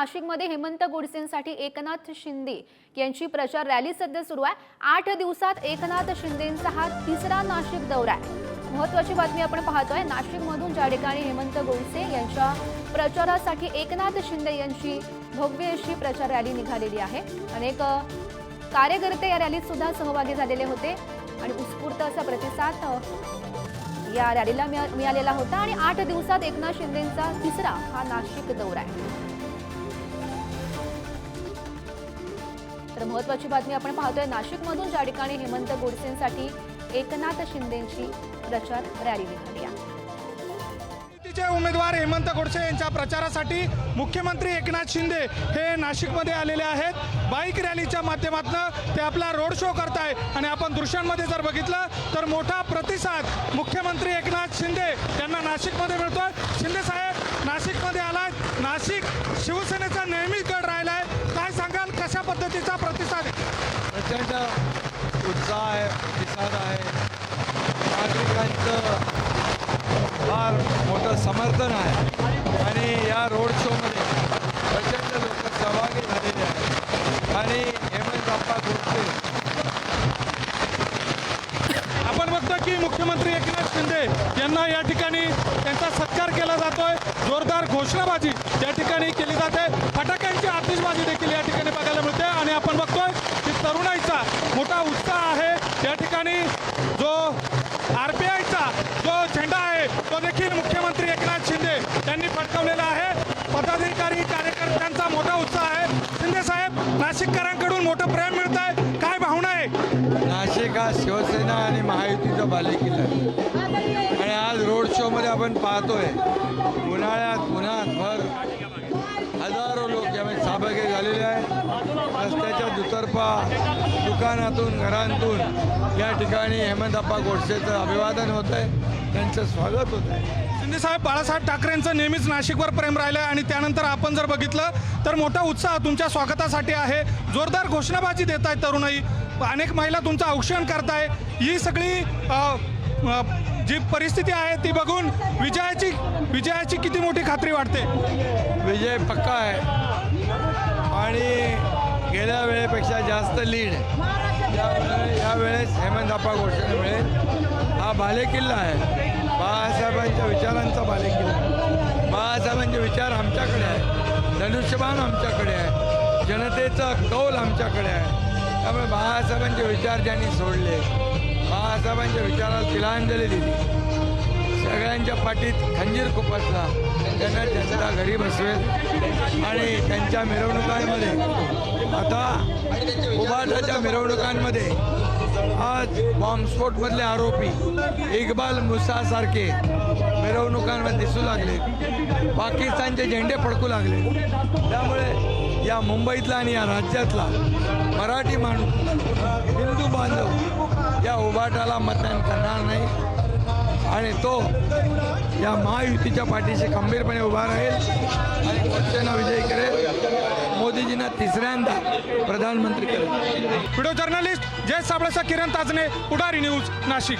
नाशिकमध्ये हेमंत गोडसेंसाठी एकनाथ शिंदे यांची प्रचार रॅली सध्या सुरू आहे. आठ दिवसात एकनाथ शिंदेंचा हा तिसरा नाशिक दौरा आहे. महत्वाची बातमी आपण पाहतोय. नाशिकमधून ज्या ठिकाणी हेमंत गोडसे यांच्या प्रचारासाठी एकनाथ शिंदे यांची भव्य अशी प्रचार रॅली निघालेली आहे. अनेक कार्यकर्ते या रॅलीत सुद्धा सहभागी झालेले होते आणि उत्स्फूर्त असा प्रतिसाद या रॅलीला मिळा- मिळालेला होता आणि आठ दिवसात एकनाथ शिंदेंचा तिसरा हा नाशिक दौरा आहे. तर महत्वाची बातमी आपण पाहतोय. नाशिकमधून ज्या ठिकाणी हेमंत गोडसेंसाठी एकनाथ शिंदेची प्रचार रॅली निघाली आहे. उमेदवार हेमंत गोडसे यांच्या प्रचारासाठी मुख्यमंत्री एकनाथ शिंदे हे नाशिकमध्ये आलेले आहेत. बाईक रॅलीच्या माध्यमातून ते आपला रोड शो करताय आणि आपण दृश्यांमध्ये जर बघितलं तर मोठा प्रतिसाद मुख्यमंत्री एकनाथ शिंदे यांना नाशिकमध्ये मिळतोय. शिंदे साहेब नाशिकमध्ये आलाय. नाशिक शिवसेनेचा नेहमीच गड राहिला आहे काय सांगाल? कशा पद्धतीचा प्रतिसाद आहे? प्रचंड उत्साह आहे प्रतिसाद आहे. नागरिकांचं फार मोठं समर्थन आहे. आणि या रोड शोमध्ये प्रचंड लोक सहभागी झालेले आहेत. आणि हेमंत बाप्पा गोडसे. आपण बघतो की मुख्यमंत्री एकनाथ शिंदे यांना या ठिकाणी त्यांचा सत्कार केला जातोय. जोरदार घोषणाबाजी या ठिकाणी केली जाते. फटाक्यांची आतिषबाजी देखील या ठिकाणी बघायला मिळते आणि आपण बघतोय की तरुणाईचा मोठा उत्साह आहे. या ठिकाणी जो आर पी आयचा जो झेंडा आहे तो देखील मुख्यमंत्री एकनाथ शिंदे यांनी फडकवलेला आहे. पदाधिकारी कार्यकर्त्यांचा मोठा उत्साह आहे. शिंदे साहेब नाशिककरांकडून मोठं प्रेम मिळत आहे काय भावना आहे? नाशिक हा शिवसेना आणि महायुतीचा बालेकिल्ला. आणि आज रोड शोमध्ये आपण पाहतोय उन्हाळ्यात उन्हात भर सहभागी झालेले आहेत रस्त्याच्या दुतर्फा दुकानातून घरांतून या ठिकाणी हेमंतप्पा गोडसेचं अभिवादन होत आहे त्यांचं स्वागत होत आहे शिंदे साहेब बाळासाहेब ठाकरेंचं नेहमीच नाशिकवर प्रेम राहिलं आहे आणि त्यानंतर आपण जर बघितलं तर मोठा उत्साह तुमच्या स्वागतासाठी आहे. जोरदार घोषणाबाजी देत आहेत तरुणाई. अनेक महिला तुमचं औक्षण करताय. ही सगळी जी परिस्थिती आहे ती बघून विजयाची विजयाची किती मोठी खात्री वाटते? विजय पक्का आहे. आणि गेल्या वेळेपेक्षा जास्त लीड यावेळे यावेळेस हेमंतप्पा अप्पा मिळेल. हा बालेकिल्ला आहे. बाळासाहेबांच्या विचारांचा बालेकिल्ला आहे. बाळासाहेबांचे विचार आमच्याकडे आहे धनुष्यबाण आमच्याकडे आहे. जनतेचा कौल आमच्याकडे आहे. त्यामुळे बाळासाहेबांचे विचार ज्यांनी सोडले बाळासाहेबांच्या विचाराला तिलांजली दिली. सगळ्यांच्या पाठीत खंजीर खुपसला त्यांना जनता घरी बसवेल आणि त्यांच्या मिरवणुकांमध्ये आता उभाटाच्या मिरवणुकांमध्ये आज बॉम्बस्फोटमधले आरोपी इक्बाल मुसासारखे मिरवणुकांमध्ये दिसू लागले. पाकिस्तानचे झेंडे फडकू लागले. त्यामुळे या मुंबईतला आणि या राज्यातला मराठी माणूस हिंदू बांधव या उभाटाला मतदान करणार नाही. आणि तो या महायुतीच्या पाठीशी खंबीरपणे उभा राहील. आणि पक्षानं विजयी करेल. मोदीजींना तिसऱ्यांदा प्रधानमंत्री करेल. व्हिडिओ जर्नलिस्ट जय साबळेचा किरण ताजने पुढारी न्यूज नाशिक.